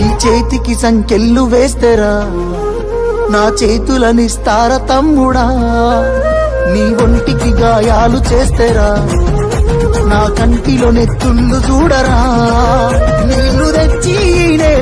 నీ చేతికి సంకెళ్ళు వేస్తేరా? నా చేతులనిస్తార తమ్ముడా? నీ ఒంటికి గాయాలు చేస్తేరా? నా కంటిలో నెత్తుళ్ళు చూడరా?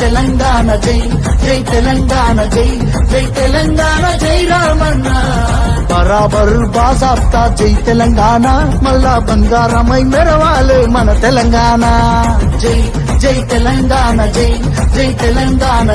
తెలంగాణ జై జై తెలంగాణ జై జై తెలంగాణ జై రామన్న. బరాబర్ బాజాబ్తా జై తెలంగాణ మళ్ళా బంగారమై మెరవాలే మన తెలంగాణ. జై జై తెలంగాణ జై జై తెలంగాణ